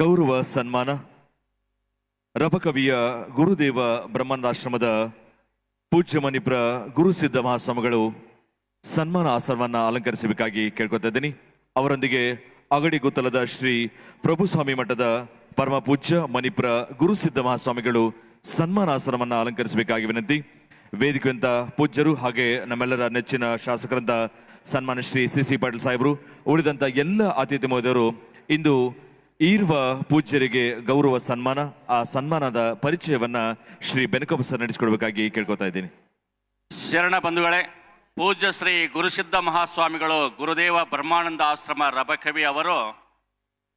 ಗೌರವ, ಸನ್ಮಾನ. ರಬಕವಿಯ ಗುರುದೇವ ಬ್ರಹ್ಮಾನಂದಾಶ್ರಮದ ಪೂಜ್ಯ ಮಣಿಪುರ ಗುರುಸಿದ್ಧ ಮಹಾಸ್ವಾಮಿಗಳು ಸನ್ಮಾನ ಆಸನವನ್ನು ಅಲಂಕರಿಸಬೇಕಾಗಿ ಕೇಳ್ಕೊತಾ ಇದ್ದೀನಿ. ಅವರೊಂದಿಗೆ ಅಗಡಿ ಗುತ್ತಲದ ಶ್ರೀ ಪ್ರಭುಸ್ವಾಮಿ ಮಠದ ಪರಮ ಪೂಜ್ಯ ಮಣಿಪುರ ಗುರುಸಿದ್ಧ ಮಹಾಸ್ವಾಮಿಗಳು ಸನ್ಮಾನ ಆಸನವನ್ನು ಅಲಂಕರಿಸಬೇಕಾಗಿ ವಿನಂತಿ. ವೇದಿಕೆಯಂತ ಪೂಜ್ಯರು ಹಾಗೆ ನಮ್ಮೆಲ್ಲರ ನೆಚ್ಚಿನ ಶಾಸಕರಂತ ಸನ್ಮಾನ ಶ್ರೀ ಸಿ ಸಿ ಪಾಟೀಲ್ ಸಾಹೇಬರು, ಉಳಿದಂತ ಎಲ್ಲ ಅತಿಥಿ ಮಹೋದಯರು ಇಂದು ಈರ್ವ ಪೂಜ್ಯರಿಗೆ ಗೌರವ ಸನ್ಮಾನ, ಆ ಸನ್ಮಾನದ ಪರಿಚಯವನ್ನ ಶ್ರೀ ಬೆನಕಪ್ಪ ಸರ್ ನಡೆಸಿಕೊಡ್ಬೇಕಾಗಿ ಕೇಳ್ಕೊತಾ ಇದ್ದೀನಿ. ಶರಣ ಬಂಧುಗಳೇ, ಪೂಜ್ಯ ಶ್ರೀ ಗುರುಸಿದ್ಧ ಮಹಾಸ್ವಾಮಿಗಳು ಗುರುದೇವ ಬ್ರಹ್ಮಾನಂದ ಆಶ್ರಮ ರಬಕವಿ ಅವರು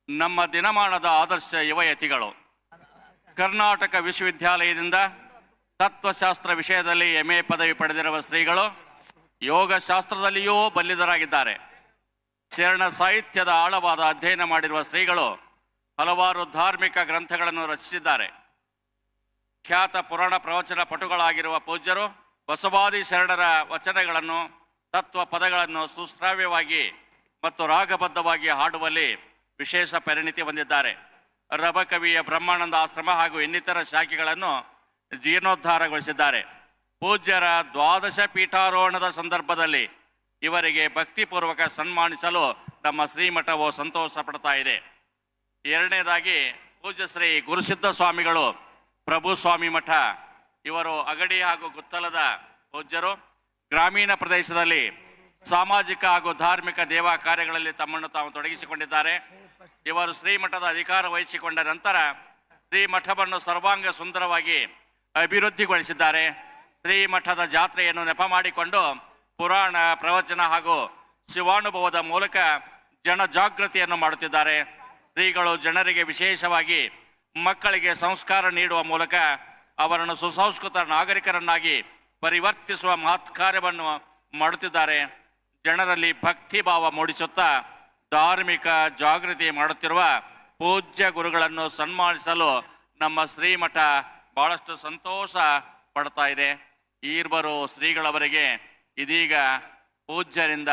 ನಮ್ಮ ದಿನಮಾನದ ಆದರ್ಶ ಯುವಯತಿಗಳು ಕರ್ನಾಟಕ ವಿಶ್ವವಿದ್ಯಾಲಯದಿಂದ ತತ್ವಶಾಸ್ತ್ರ ವಿಷಯದಲ್ಲಿ ಎಂ ಎ ಪದವಿ ಪಡೆದಿರುವ ಶ್ರೀಗಳು ಯೋಗಶಾಸ್ತ್ರದಲ್ಲಿಯೂ ಬಲ್ಲಿದರಾಗಿದ್ದಾರೆ. ಶರಣ ಸಾಹಿತ್ಯದ ಆಳವಾದ ಅಧ್ಯಯನ ಮಾಡಿರುವ ಶ್ರೀಗಳು ಹಲವಾರು ಧಾರ್ಮಿಕ ಗ್ರಂಥಗಳನ್ನು ರಚಿಸಿದ್ದಾರೆ. ಖ್ಯಾತ ಪುರಾಣ ಪ್ರವಚನ ಪಟುಗಳಾಗಿರುವ ಪೂಜ್ಯರು ಬಸವಾದಿ ಶರಣರ ವಚನಗಳನ್ನು, ತತ್ವ ಪದಗಳನ್ನು ಸುಶ್ರಾವ್ಯವಾಗಿ ಮತ್ತು ರಾಗಬದ್ಧವಾಗಿ ಹಾಡುವಲ್ಲಿ ವಿಶೇಷ ಪರಿಣಿತಿ ಹೊಂದಿದ್ದಾರೆ. ರಬಕವಿಯ ಬ್ರಹ್ಮಾನಂದ ಆಶ್ರಮ ಹಾಗೂ ಇನ್ನಿತರ ಶಾಖೆಗಳನ್ನು ಜೀರ್ಣೋದ್ಧಾರಗೊಳಿಸಿದ್ದಾರೆ. ಪೂಜ್ಯರ ದ್ವಾದಶ ಪೀಠಾರೋಹಣದ ಸಂದರ್ಭದಲ್ಲಿ ಇವರಿಗೆ ಭಕ್ತಿಪೂರ್ವಕ ಸನ್ಮಾನಿಸಲು ನಮ್ಮ ಶ್ರೀಮಠವು ಸಂತೋಷ ಪಡ್ತಾ ಇದೆ. ಎರಡನೇದಾಗಿ ಪೂಜ್ಯ ಶ್ರೀ ಗುರುಸಿದ್ಧ ಸ್ವಾಮಿಗಳು ಪ್ರಭು ಸ್ವಾಮಿ ಮಠ. ಇವರು ಅಗಡಿ ಹಾಗೂ ಗುತ್ತಲದ ಪೂಜ್ಯರು. ಗ್ರಾಮೀಣ ಪ್ರದೇಶದಲ್ಲಿ ಸಾಮಾಜಿಕ ಹಾಗೂ ಧಾರ್ಮಿಕ ದೇವಾ ಕಾರ್ಯಗಳಲ್ಲಿ ತಮ್ಮನ್ನು ತಾವು ತೊಡಗಿಸಿಕೊಂಡಿದ್ದಾರೆ. ಇವರು ಶ್ರೀಮಠದ ಅಧಿಕಾರ ವಹಿಸಿಕೊಂಡ ನಂತರ ಶ್ರೀ ಮಠವನ್ನು ಸರ್ವಾಂಗ ಸುಂದರವಾಗಿ ಅಭಿವೃದ್ಧಿಗೊಳಿಸಿದ್ದಾರೆ. ಶ್ರೀ ಮಠದ ಜಾತ್ರೆಯನ್ನು ನೆಪ ಮಾಡಿಕೊಂಡು ಪುರಾಣ, ಪ್ರವಚನ ಹಾಗೂ ಶಿವಾನುಭವದ ಮೂಲಕ ಜನ ಜಾಗೃತಿಯನ್ನು ಮಾಡುತ್ತಿದ್ದಾರೆ. ಶ್ರೀಗಳು ಜನರಿಗೆ ವಿಶೇಷವಾಗಿ ಮಕ್ಕಳಿಗೆ ಸಂಸ್ಕಾರ ನೀಡುವ ಮೂಲಕ ಅವರನ್ನು ಸುಸಂಸ್ಕೃತ ನಾಗರಿಕರನ್ನಾಗಿ ಪರಿವರ್ತಿಸುವ ಮಹತ್ ಕಾರ್ಯವನ್ನು ಮಾಡುತ್ತಿದ್ದಾರೆ. ಜನರಲ್ಲಿ ಭಕ್ತಿ ಭಾವ ಮೂಡಿಸುತ್ತಾ ಧಾರ್ಮಿಕ ಜಾಗೃತಿ ಮಾಡುತ್ತಿರುವ ಪೂಜ್ಯ ಗುರುಗಳನ್ನು ಸನ್ಮಾನಿಸಲು ನಮ್ಮ ಶ್ರೀಮಠ ಬಹಳಷ್ಟು ಸಂತೋಷ ಪಡ್ತಾ ಇದೆ. ಈರ್ವರು ಶ್ರೀಗಳವರಿಗೆ ಇದೀಗ ಪೂಜ್ಯರಿಂದ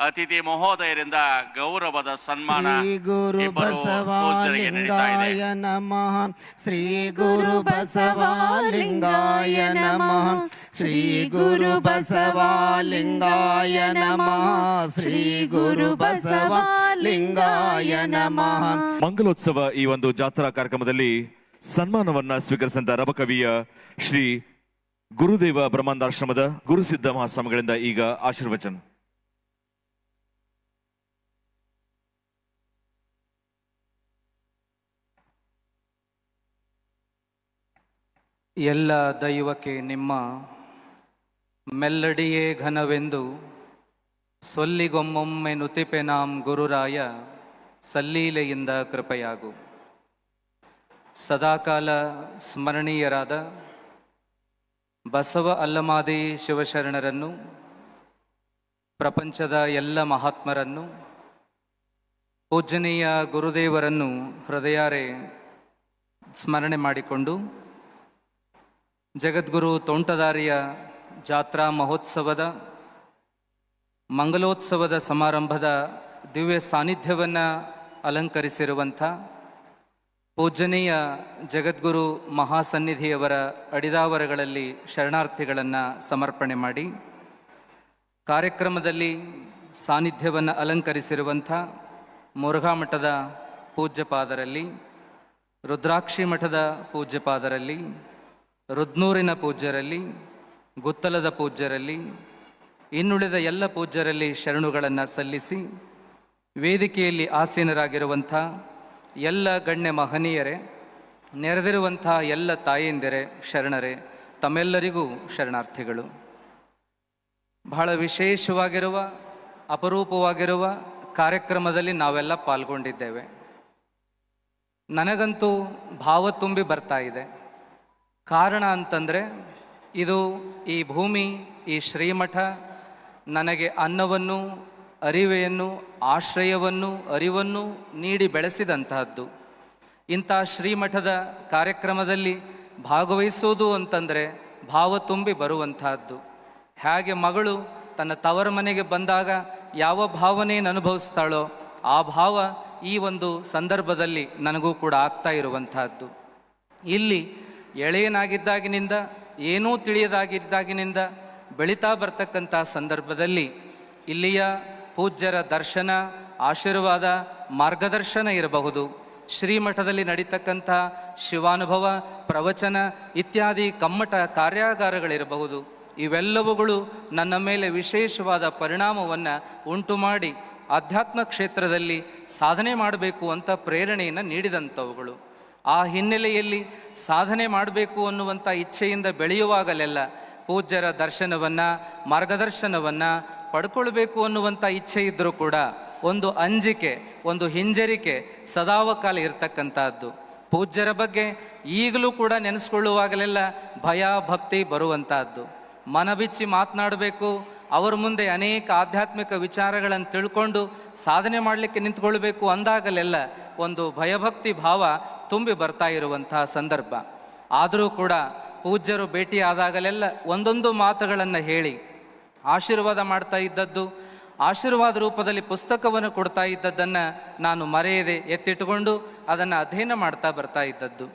ಅತಿಥಿ ಮಹೋದಯರಿಂದ ಗೌರವದ ಸನ್ಮಾನ ಶ್ರೀ ಗುರು ಬಸವಾಲಿಂಗಾಯ ನಮಃ. ಶ್ರೀ ಗುರು ಬಸವಾಲಿಂಗಾಯ ನಮಃ. ಶ್ರೀ ಗುರು ಬಸವಾಲಿಂಗಾಯ ನಮಃ. ಶ್ರೀ ಗುರು ಬಸವಾಲಿಂಗಾಯ ನಮಃ. ಮಂಗಲೋತ್ಸವ ಈ ಒಂದು ಜಾತ್ರಾ ಕಾರ್ಯಕ್ರಮದಲ್ಲಿ ಸನ್ಮಾನವನ್ನ ಸ್ವೀಕರಿಸಿದ ರಬಕವಿಯ ಶ್ರೀ ಗುರುದೇವ ಬ್ರಹ್ಮಾಂಡಾಶ್ರಮದ ಗುರುಸಿದ್ಧ ಮಹಾಸ್ವಾಮಿಗಳಿಂದ ಈಗ ಆಶೀರ್ವಚನ. ಎಲ್ಲ ದೈವಕ್ಕೆ ನಿಮ್ಮ ಮೆಲ್ಲಡಿಯೇ ಘನವೆಂದು ಸೊಲ್ಲಿಗೊಮ್ಮೊಮ್ಮೆ ನುತಿಪೆನಾಂ ಗುರುರಾಯ ಸಲ್ಲೀಲೆಯಿಂದ ಕೃಪೆಯಾಗು. ಸದಾಕಾಲ ಸ್ಮರಣೀಯರಾದ ಬಸವ ಅಲ್ಲಮಾದಿ ಶಿವಶರಣರನ್ನು, ಪ್ರಪಂಚದ ಎಲ್ಲ ಮಹಾತ್ಮರನ್ನು ಪೂಜನೀಯ ಗುರುದೇವರನ್ನು ಹೃದಯಾರೆ ಸ್ಮರಣೆ ಮಾಡಿಕೊಂಡು ಜಗದ್ಗುರು ತೋಂಟದಾರಿಯ ಜಾತ್ರಾ ಮಹೋತ್ಸವದ, ಮಂಗಲೋತ್ಸವದ ಸಮಾರಂಭದ ದಿವ್ಯ ಸಾನ್ನಿಧ್ಯವನ್ನು ಅಲಂಕರಿಸಿರುವಂಥ ಪೂಜನೀಯ ಜಗದ್ಗುರು ಮಹಾಸನ್ನಿಧಿಯವರ ಅಡಿದಾವರಗಳಲ್ಲಿ ಶರಣಾರ್ಥಿಗಳನ್ನು ಸಮರ್ಪಣೆ ಮಾಡಿ, ಕಾರ್ಯಕ್ರಮದಲ್ಲಿ ಸಾನ್ನಿಧ್ಯವನ್ನು ಅಲಂಕರಿಸಿರುವಂಥ ಮುರುಘಾ ಮಠದ ಪೂಜ್ಯಪಾದರಲ್ಲಿ, ರುದ್ರಾಕ್ಷಿ ಮಠದ ಪೂಜ್ಯಪಾದರಲ್ಲಿ ರುದ್ನೂರಿನ ಪೂಜ್ಯರಲ್ಲಿ, ಗುತ್ತಲದ ಪೂಜ್ಯರಲ್ಲಿ, ಇನ್ನುಳಿದ ಎಲ್ಲ ಪೂಜ್ಯರಲ್ಲಿ ಶರಣುಗಳನ್ನು ಸಲ್ಲಿಸಿ, ವೇದಿಕೆಯಲ್ಲಿ ಆಸೀನರಾಗಿರುವಂಥ ಎಲ್ಲ ಗಣ್ಯ ಮಹನೀಯರೇ, ನೆರೆದಿರುವಂಥ ಎಲ್ಲ ತಾಯಂದಿರೇ, ಶರಣರೇ, ತಮ್ಮೆಲ್ಲರಿಗೂ ಶರಣಾರ್ಥಿಗಳು. ಬಹಳ ವಿಶೇಷವಾಗಿರುವ, ಅಪರೂಪವಾಗಿರುವ ಕಾರ್ಯಕ್ರಮದಲ್ಲಿ ನಾವೆಲ್ಲ ಪಾಲ್ಗೊಂಡಿದ್ದೇವೆ. ನನಗಂತೂ ಭಾವ ತುಂಬಿ ಬರ್ತಾ ಇದೆ. ಕಾರಣ ಅಂತಂದರೆ, ಇದು ಈ ಭೂಮಿ, ಈ ಶ್ರೀಮಠ ನನಗೆ ಅನ್ನವನ್ನು, ಅರಿವೆಯನ್ನು, ಆಶ್ರಯವನ್ನು, ಅರಿವನ್ನು ನೀಡಿ ಬೆಳೆಸಿದಂತಹದ್ದು. ಇಂಥ ಶ್ರೀಮಠದ ಕಾರ್ಯಕ್ರಮದಲ್ಲಿ ಭಾಗವಹಿಸೋದು ಅಂತಂದರೆ ಭಾವ ತುಂಬಿ ಬರುವಂತಹದ್ದು. ಹೇಗೆ ಮಗಳು ತನ್ನ ತವರ ಮನೆಗೆ ಬಂದಾಗ ಯಾವ ಭಾವನೆಯನ್ನು ಅನುಭವಿಸ್ತಾಳೋ ಆ ಭಾವ ಈ ಒಂದು ಸಂದರ್ಭದಲ್ಲಿ ನನಗೂ ಕೂಡ ಆಗ್ತಾ ಇರುವಂತಹದ್ದು. ಇಲ್ಲಿ ಎಳೆಯನಾಗಿದ್ದಾಗಿನಿಂದ, ಏನೂ ತಿಳಿಯದಾಗಿದ್ದಾಗಿನಿಂದ ಬೆಳೀತಾ ಬರ್ತಕ್ಕಂಥ ಸಂದರ್ಭದಲ್ಲಿ ಇಲ್ಲಿಯ ಪೂಜ್ಯರ ದರ್ಶನ, ಆಶೀರ್ವಾದ, ಮಾರ್ಗದರ್ಶನ ಇರಬಹುದು. ಶ್ರೀಮಠದಲ್ಲಿ ನಡೀತಕ್ಕಂಥ ಶಿವಾನುಭವ, ಪ್ರವಚನ ಇತ್ಯಾದಿ ಕಮ್ಮಟ ಕಾರ್ಯಾಗಾರಗಳಿರಬಹುದು. ಇವೆಲ್ಲವುಗಳು ನನ್ನ ಮೇಲೆ ವಿಶೇಷವಾದ ಪರಿಣಾಮವನ್ನು ಉಂಟು ಮಾಡಿ ಆಧ್ಯಾತ್ಮ ಕ್ಷೇತ್ರದಲ್ಲಿ ಸಾಧನೆ ಮಾಡಬೇಕು ಅಂತ ಪ್ರೇರಣೆಯನ್ನು ನೀಡಿದಂಥವುಗಳು. ಆ ಹಿನ್ನೆಲೆಯಲ್ಲಿ ಸಾಧನೆ ಮಾಡಬೇಕು ಅನ್ನುವಂಥ ಇಚ್ಛೆಯಿಂದ ಬೆಳೆಯುವಾಗಲೆಲ್ಲ ಪೂಜ್ಯರ ದರ್ಶನವನ್ನು, ಮಾರ್ಗದರ್ಶನವನ್ನು ಪಡ್ಕೊಳ್ಬೇಕು ಅನ್ನುವಂಥ ಇಚ್ಛೆ ಇದ್ದರೂ ಕೂಡ ಒಂದು ಅಂಜಿಕೆ, ಒಂದು ಹಿಂಜರಿಕೆ ಸದಾವಕಾಲ ಇರತಕ್ಕಂಥದ್ದು. ಪೂಜ್ಯರ ಬಗ್ಗೆ ಈಗಲೂ ಕೂಡ ನೆನೆಸ್ಕೊಳ್ಳುವಾಗಲೆಲ್ಲ ಭಯ, ಭಕ್ತಿ ಬರುವಂತಹದ್ದು ಮನ ಬಿಚ್ಚಿ ಮಾತನಾಡಬೇಕು, ಅವರ ಮುಂದೆ ಅನೇಕ ಆಧ್ಯಾತ್ಮಿಕ ವಿಚಾರಗಳನ್ನು ತಿಳ್ಕೊಂಡು ಸಾಧನೆ ಮಾಡಲಿಕ್ಕೆ ನಿಂತ್ಕೊಳ್ಬೇಕು ಅಂದಾಗಲೆಲ್ಲ ಒಂದು ಭಯಭಕ್ತಿ ಭಾವ ತುಂಬಿ ಬರ್ತಾ ಇರುವಂತಹ ಸಂದರ್ಭ. ಆದರೂ ಕೂಡ ಪೂಜ್ಯರು ಭೇಟಿ ಆದಾಗಲೆಲ್ಲ ಒಂದೊಂದು ಮಾತುಗಳನ್ನು ಹೇಳಿ, ಆಶೀರ್ವಾದ ಮಾಡ್ತಾ ಇದ್ದದ್ದು, ಆಶೀರ್ವಾದ ರೂಪದಲ್ಲಿ ಪುಸ್ತಕವನ್ನು ಕೊಡ್ತಾ ಇದ್ದದ್ದನ್ನು ನಾನು ಮರೆಯದೆ ಎತ್ತಿಟ್ಟುಕೊಂಡು ಅದನ್ನು ಅಧ್ಯಯನ ಮಾಡ್ತಾ ಬರ್ತಾ ಇದ್ದದ್ದು.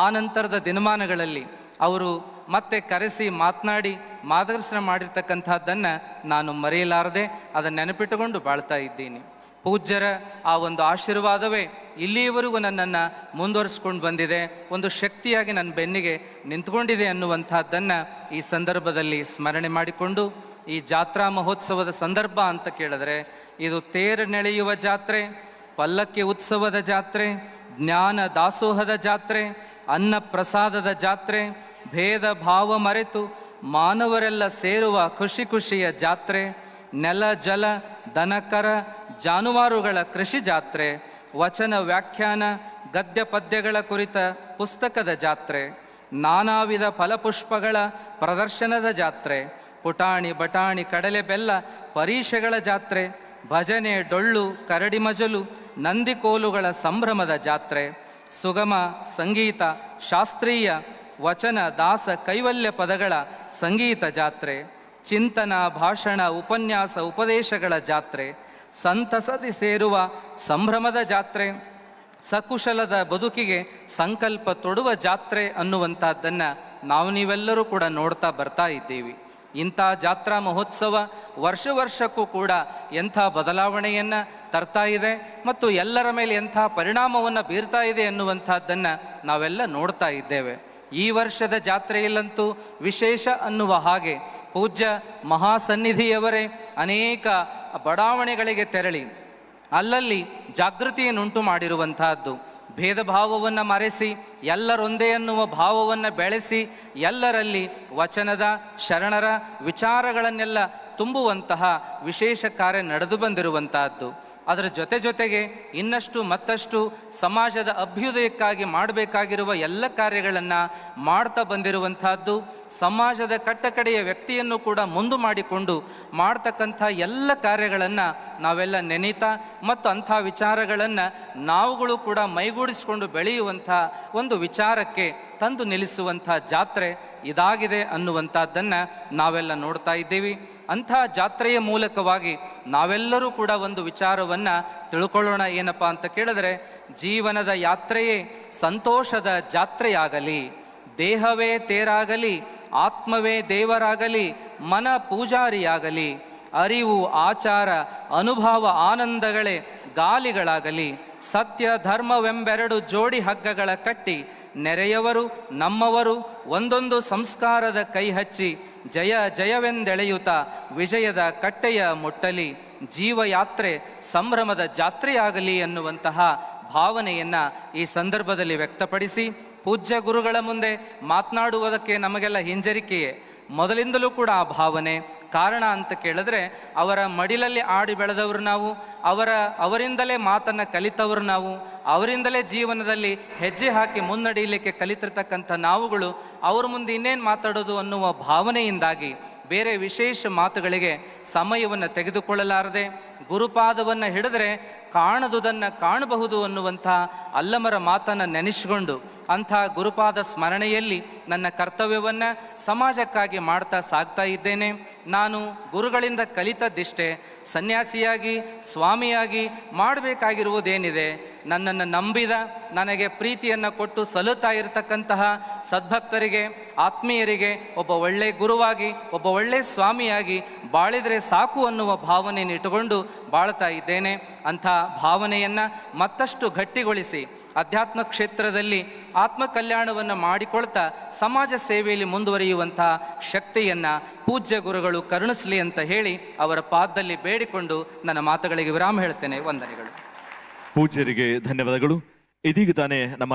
ಆ ನಂತರದ ದಿನಮಾನಗಳಲ್ಲಿ ಅವರು ಮತ್ತೆ ಕರೆಸಿ ಮಾತನಾಡಿ, ಮಾರ್ಗದರ್ಶನ ಮಾಡಿರ್ತಕ್ಕಂಥದ್ದನ್ನು ನಾನು ಮರೆಯಲಾರದೆ ಅದನ್ನು ನೆನಪಿಟ್ಟುಕೊಂಡು ಬಾಳ್ತಾ ಇದ್ದೀನಿ. ಪೂಜ್ಯರ ಆ ಒಂದು ಆಶೀರ್ವಾದವೇ ಇಲ್ಲಿಯವರೆಗೂ ನನ್ನನ್ನು ಮುಂದುವರಿಸ್ಕೊಂಡು ಬಂದಿದೆ. ಒಂದು ಶಕ್ತಿಯಾಗಿ ನನ್ನ ಬೆನ್ನಿಗೆ ನಿಂತ್ಕೊಂಡಿದೆ ಅನ್ನುವಂಥದ್ದನ್ನು ಈ ಸಂದರ್ಭದಲ್ಲಿ ಸ್ಮರಣೆ ಮಾಡಿಕೊಂಡು ಈ ಜಾತ್ರಾ ಮಹೋತ್ಸವದ ಸಂದರ್ಭ ಅಂತ ಕೇಳಿದ್ರೆ ಇದು ತೇರನೆಳೆಯುವ ಜಾತ್ರೆ, ಪಲ್ಲಕ್ಕಿ ಉತ್ಸವದ ಜಾತ್ರೆ, ಜ್ಞಾನ ದಾಸೋಹದ ಜಾತ್ರೆ, ಅನ್ನ ಪ್ರಸಾದದ ಜಾತ್ರೆ, ಭೇದ ಭಾವ ಮರೆತು ಮಾನವರೆಲ್ಲ ಸೇರುವ ಖುಷಿ ಖುಷಿಯ ಜಾತ್ರೆ, ನೆಲ ಜಲ ದನಕರ ಜಾನುವಾರುಗಳ ಕೃಷಿ ಜಾತ್ರೆ, ವಚನ ವ್ಯಾಖ್ಯಾನ, ಗದ್ಯ ಪದ್ಯಗಳ ಕುರಿತ ಪುಸ್ತಕದ ಜಾತ್ರೆ ನಾನಾ ವಿಧ ಫಲಪುಷ್ಪಗಳ ಪ್ರದರ್ಶನದ ಜಾತ್ರೆ, ಪುಟಾಣಿ ಬಟಾಣಿ ಕಡಲೆ ಬೆಲ್ಲ ಪರೀಕ್ಷೆಗಳ ಜಾತ್ರೆ, ಭಜನೆ ಡೊಳ್ಳು ಕರಡಿ ಮಜಲು ನಂದಿಕೋಲುಗಳ ಸಂಭ್ರಮದ ಜಾತ್ರೆ, ಸುಗಮ ಸಂಗೀತ, ಶಾಸ್ತ್ರೀಯ, ವಚನ ದಾಸ ಕೈವಲ್ಯ ಪದಗಳ ಸಂಗೀತ ಜಾತ್ರೆ, ಚಿಂತನ ಭಾಷಣ ಉಪನ್ಯಾಸ ಉಪದೇಶಗಳ ಜಾತ್ರೆ ಸಂತಸದಿ ಸೇರುವ ಸಂಭ್ರಮದ ಜಾತ್ರೆ, ಸಕುಶಲದ ಬದುಕಿಗೆ ಸಂಕಲ್ಪ ತೊಡುವ ಜಾತ್ರೆ ಅನ್ನುವಂಥದ್ದನ್ನು ನಾವು ನೀವೆಲ್ಲರೂ ಕೂಡ ನೋಡ್ತಾ ಬರ್ತಾ ಇದ್ದೀವಿ. ಇಂಥ ಜಾತ್ರಾ ಮಹೋತ್ಸವ ವರ್ಷ ವರ್ಷಕ್ಕೂ ಕೂಡ ಎಂಥ ಬದಲಾವಣೆಯನ್ನು ತರ್ತಾ ಇದೆ ಮತ್ತು ಎಲ್ಲರ ಮೇಲೆ ಎಂಥ ಪರಿಣಾಮವನ್ನು ಬೀರ್ತಾ ಇದೆ ಅನ್ನುವಂಥದ್ದನ್ನು ನಾವೆಲ್ಲ ನೋಡ್ತಾ ಇದ್ದೇವೆ. ಈ ವರ್ಷದ ಜಾತ್ರೆಯಲ್ಲಂತೂ ವಿಶೇಷ ಅನ್ನುವ ಹಾಗೆ ಪೂಜ್ಯ ಮಹಾಸನ್ನಿಧಿಯವರೇ ಅನೇಕ ಬಡಾವಣೆಗಳಿಗೆ ತೆರಳಿ. ಅಲ್ಲಲ್ಲಿ ಜಾಗೃತಿಯನ್ನುಂಟು ಮಾಡಿರುವಂತಹದ್ದು ಭೇದ ಭಾವವನ್ನು ಮರೆಸಿ, ಎಲ್ಲರೊಂದೇ ಅನ್ನುವ ಭಾವವನ್ನು ಬೆಳೆಸಿ, ಎಲ್ಲರಲ್ಲಿ ವಚನದ, ಶರಣರ ವಿಚಾರಗಳನ್ನೆಲ್ಲ ತುಂಬುವಂತಹ ವಿಶೇಷ ಕಾರ್ಯ ನಡೆದು ಬಂದಿರುವಂತಹದ್ದು ಅದರ ಜೊತೆ ಜೊತೆಗೆ ಇನ್ನಷ್ಟು ಮತ್ತಷ್ಟು ಸಮಾಜದ ಅಭ್ಯುದಯಕ್ಕಾಗಿ ಮಾಡಬೇಕಾಗಿರುವ ಎಲ್ಲ ಕಾರ್ಯಗಳನ್ನು ಮಾಡ್ತಾ ಬಂದಿರುವಂತಹದ್ದು ಸಮಾಜದ ಕಟ್ಟಕಡೆಯ ವ್ಯಕ್ತಿಯನ್ನು ಕೂಡ ಮುಂದು ಮಾಡಿಕೊಂಡು ಮಾಡ್ತಕ್ಕಂಥ ಎಲ್ಲ ಕಾರ್ಯಗಳನ್ನು ನಾವೆಲ್ಲ ನೆನೀತಾ ಮತ್ತು ಅಂಥ ವಿಚಾರಗಳನ್ನು ನಾವುಗಳು ಕೂಡ ಮೈಗೂಡಿಸಿಕೊಂಡು ಬೆಳೆಯುವಂಥ ಒಂದು ವಿಚಾರಕ್ಕೆ ತಂದು ನಿಲ್ಲಿಸುವಂಥ ಜಾತ್ರೆ ಇದಾಗಿದೆ ಅನ್ನುವಂಥದ್ದನ್ನು ನಾವೆಲ್ಲ ನೋಡ್ತಾ ಇದ್ದೀವಿ. ಅಂಥ ಜಾತ್ರೆಯ ಮೂಲಕವಾಗಿ ನಾವೆಲ್ಲರೂ ಕೂಡ ಒಂದು ವಿಚಾರವನ್ನು ತಿಳ್ಕೊಳ್ಳೋಣ ಏನಪ್ಪ ಅಂತ ಕೇಳಿದ್ರೆ, ಜೀವನದ ಯಾತ್ರೆಯೇ ಸಂತೋಷದ ಜಾತ್ರೆಯಾಗಲಿ, ದೇಹವೇ ತೇರಾಗಲಿ, ಆತ್ಮವೇ ದೇವರಾಗಲಿ, ಮನ ಪೂಜಾರಿಯಾಗಲಿ, ಅರಿವು, ಆಚಾರ, ಅನುಭವ, ಆನಂದಗಳೇ ಗಾಲಿಗಳಾಗಲಿ ಸತ್ಯ, ಧರ್ಮವೆಂಬೆರಡು ಜೋಡಿ ಹಗ್ಗಗಳ ಕಟ್ಟಿ, ನೆರೆಯವರು, ನಮ್ಮವರು ಒಂದೊಂದು ಸಂಸ್ಕಾರದ ಕೈ ಹಚ್ಚಿ, ಜಯ, ಜಯವೆಂದೆಳೆಯುತ್ತ ವಿಜಯದ ಕಟ್ಟೆಯ ಮುಟ್ಟಲಿ, ಜೀವಯಾತ್ರೆ ಸಂಭ್ರಮದ ಜಾತ್ರೆಯಾಗಲಿ ಎನ್ನುವಂತಹ ಭಾವನೆಯನ್ನು ಈ ಸಂದರ್ಭದಲ್ಲಿ ವ್ಯಕ್ತಪಡಿಸಿ, ಪೂಜ್ಯ ಗುರುಗಳ ಮುಂದೆ ಮಾತನಾಡುವುದಕ್ಕೆ ನಮಗೆಲ್ಲ ಹಿಂಜರಿಕೆಯೇ. ಮೊದಲಿಂದಲೂ ಕೂಡ ಆ ಭಾವನೆ. ಕಾರಣ ಅಂತ ಕೇಳಿದ್ರೆ ಅವರ ಮಡಿಲಲ್ಲಿ ಆಡಿ ಬೆಳೆದವರು ನಾವು, ಅವರ, ಅವರಿಂದಲೇ ಮಾತನ್ನು ಕಲಿತವರು ನಾವು, ಅವರಿಂದಲೇ ಜೀವನದಲ್ಲಿ ಹೆಜ್ಜೆ ಹಾಕಿ ಮುನ್ನಡೆಯಲಿಕ್ಕೆ ಕಲಿತಿರ್ತಕ್ಕಂಥ ನಾವುಗಳು, ಅವ್ರ ಮುಂದೆ ಇನ್ನೇನು ಮಾತಾಡೋದು ಅನ್ನುವ ಭಾವನೆಯಿಂದಾಗಿ ಬೇರೆ ವಿಶೇಷ ಮಾತುಗಳಿಗೆ ಸಮಯವನ್ನು ತೆಗೆದುಕೊಳ್ಳಲಾರದೆ ಗುರುಪಾದವನ್ನು ಹಿಡಿದ್ರೆ ಕಾಣದುದನ್ನು ಕಾಣಬಹುದು ಅನ್ನುವಂಥ ಅಲ್ಲಮರ ಮಾತನ್ನು ನೆನೆಸಿಕೊಂಡು ಅಂಥ ಗುರುಪಾದ ಸ್ಮರಣೆಯಲ್ಲಿ ನನ್ನ ಕರ್ತವ್ಯವನ್ನು ಸಮಾಜಕ್ಕಾಗಿ ಮಾಡ್ತಾ ಸಾಗ್ತಾ ಇದ್ದೇನೆ. ನಾನು ಗುರುಗಳಿಂದ ಕಲಿತದ್ದಿಷ್ಟೇ ಸನ್ಯಾಸಿಯಾಗಿ, ಸ್ವಾಮಿಯಾಗಿ ಮಾಡಬೇಕಾಗಿರುವುದೇನಿದೆ? ನನ್ನನ್ನು ನಂಬಿದ, ನನಗೆ ಪ್ರೀತಿಯನ್ನು ಕೊಟ್ಟು ಸಲುತ್ತಾ ಇರತಕ್ಕಂತಹ ಸದ್ಭಕ್ತರಿಗೆ, ಆತ್ಮೀಯರಿಗೆ, ಒಬ್ಬ ಒಳ್ಳೆ ಗುರುವಾಗಿ, ಒಬ್ಬ ಒಳ್ಳೆ ಸ್ವಾಮಿಯಾಗಿ ಬಾಳಿದರೆ ಸಾಕು ಅನ್ನುವ ಭಾವನೆಯನ್ನು ಇಟ್ಟುಕೊಂಡು ಬಾಳ್ತಾ ಇದ್ದೇನೆ. ಅಂಥ ಭಾವನೆಯನ್ನು ಮತ್ತಷ್ಟು ಗಟ್ಟಿಗೊಳಿಸಿ ಅಧ್ಯಾತ್ಮ ಕ್ಷೇತ್ರದಲ್ಲಿ ಆತ್ಮ ಕಲ್ಯಾಣವನ್ನು ಮಾಡಿಕೊಳ್ತಾ ಸಮಾಜ ಸೇವೆಯಲ್ಲಿ ಮುಂದುವರಿಯುವಂತಹ ಶಕ್ತಿಯನ್ನು ಪೂಜ್ಯ ಗುರುಗಳು ಕರುಣಿಸಲಿ ಅಂತ ಹೇಳಿ ಅವರ ಪಾದದಲ್ಲಿ ಬೇಡಿಕೊಂಡು ನನ್ನ ಮಾತುಗಳಿಗೆ ವಿರಾಮ ಹೇಳ್ತೇನೆ. ವಂದನೆಗಳು. ಪೂಜ್ಯರಿಗೆ ಧನ್ಯವಾದಗಳು. ಇದೀಗ ತಾನೇ ನಮ್ಮ